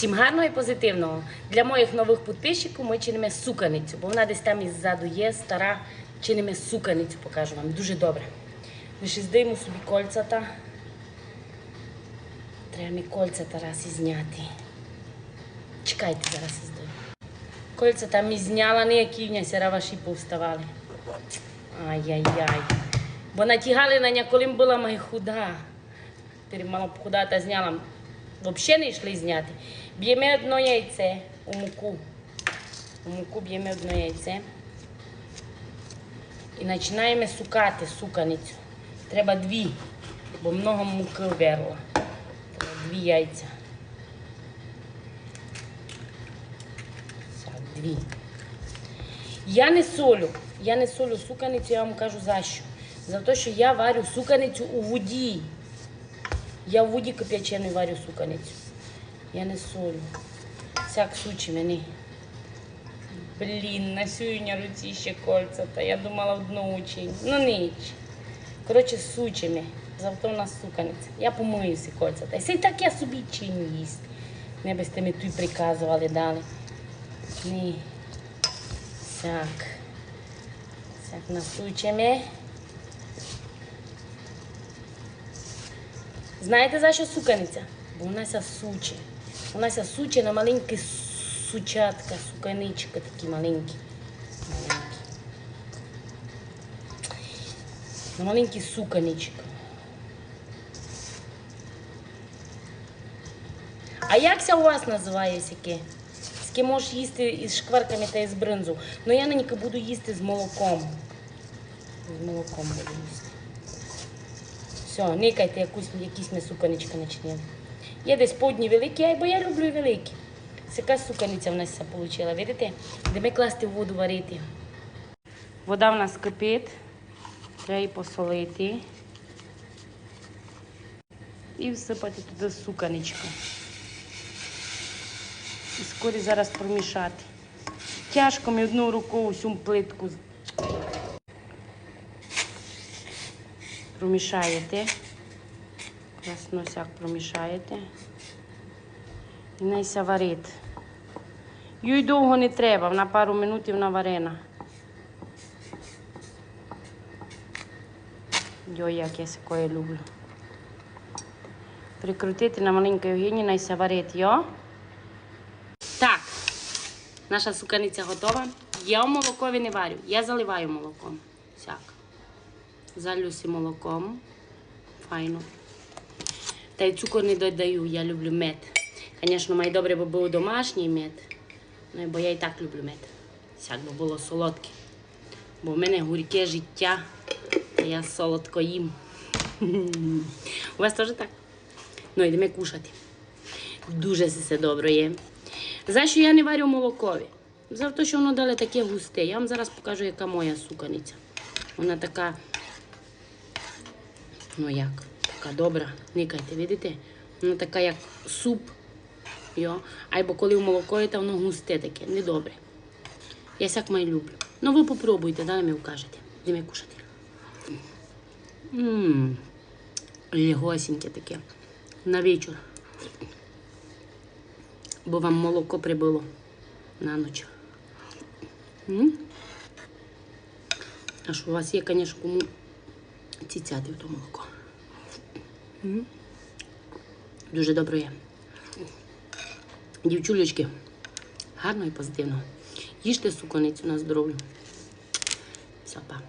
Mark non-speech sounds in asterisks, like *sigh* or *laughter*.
Всім гарного і позитивного. Для моїх нових підписчиків ми чинимо суканицю, бо вона десь там іззаду є, стара. Чинимо суканицю, покажу вам. Дуже добре. Ми ще здаємо собі кольця та. Треба мені кольця та раз і зняти. Чекайте, зараз здаю. Кольця там і зняла, ніякі в сера ваші повставали. Ай-яй-яй. Бо натягали на ня, коли була моя худа. Тепер мала б худа та зняла. Взагалі не йшли зняти. Б'ємо одно яйце у муку. У муку б'ємо одно яйце. І починаємо сукати суканицю. Треба дві, бо много муки верло. Треба дві яйця. Так, дві. Я не солю. Я не солю суканицю, я вам кажу за що. За те, що я варю суканицю у воді. Я в воді кип'яченою варю суканицю. Я не солю. Всяк сучі мені. Блін, на сьогодні руці ще кольця, та я думала одну учень. Ну ніч. Коротше, сучими. Завтра у нас суканиця. Я помию всі кольця. Та й так я собі чиню їсти. Не би сте ми тут приказували дали. Ні. Так. Так насучимо. Знаєте за що суканиця? Бо вона ся суче. Вона ся суче на маленькі сучатка, суканичка такі маленькі. Маленькі. На маленькі суканичка. А як ся у вас називає сяке? Сяке можеш їсти із шкварками та із бринзу. Ну я ненька буду їсти з молоком. З молоком буду їсти. Все, никайте якусь, якісь ми суканичка начнемо. Є десь подні великі, бо я люблю великі. Ось яка суканиця в нас вийшла, видите? Де ми класти воду варити. Вода в нас кипить, треба її посолити. І всипати туди суканичку. І скорі зараз промішати. Тяжко ми одну рукою всю плитку промішаєте. Красно всяк промішаєте. І найся варить. Їй довго не треба, на пару минутів вона варена. Йой, як я такое люблю. Прикрутити на маленькій огні, найся варить, йо? Так, наша суканиця готова. Я в молокові не варю, я заливаю молоком. Всяк. Залюся молоком. Файно. Та й цукор не додаю, я люблю мед. Звісно, має добре, бо був домашній мед. Ну, бо я і так люблю мед. Сяк би було солодке. Бо в мене гурке життя, а я солодко їм. *laughs* У вас теж так? Ну, йдемо кушати. Дуже все добре є. За що я не варю молокові? За те, що воно дали таке густе. Я вам зараз покажу, яка моя суканиця. Вона така, ну як, така добра. Никайте, видите? Вона така, як суп. Йо. Або коли в молоко то воно густе таке, недобре. Я сяк май люблю. Ну ви попробуйте, далі мені вкажете. Йдемо кушати. Ммм, легосеньке таке. На вечір. Бо вам молоко прибило на ніч. М? А що у вас є, звісно, кому цицяти в то молоко. Дуже добре є. Дівчулечки, гарно і позитивно. Їжте суконицю на здоров'ю. Все, па.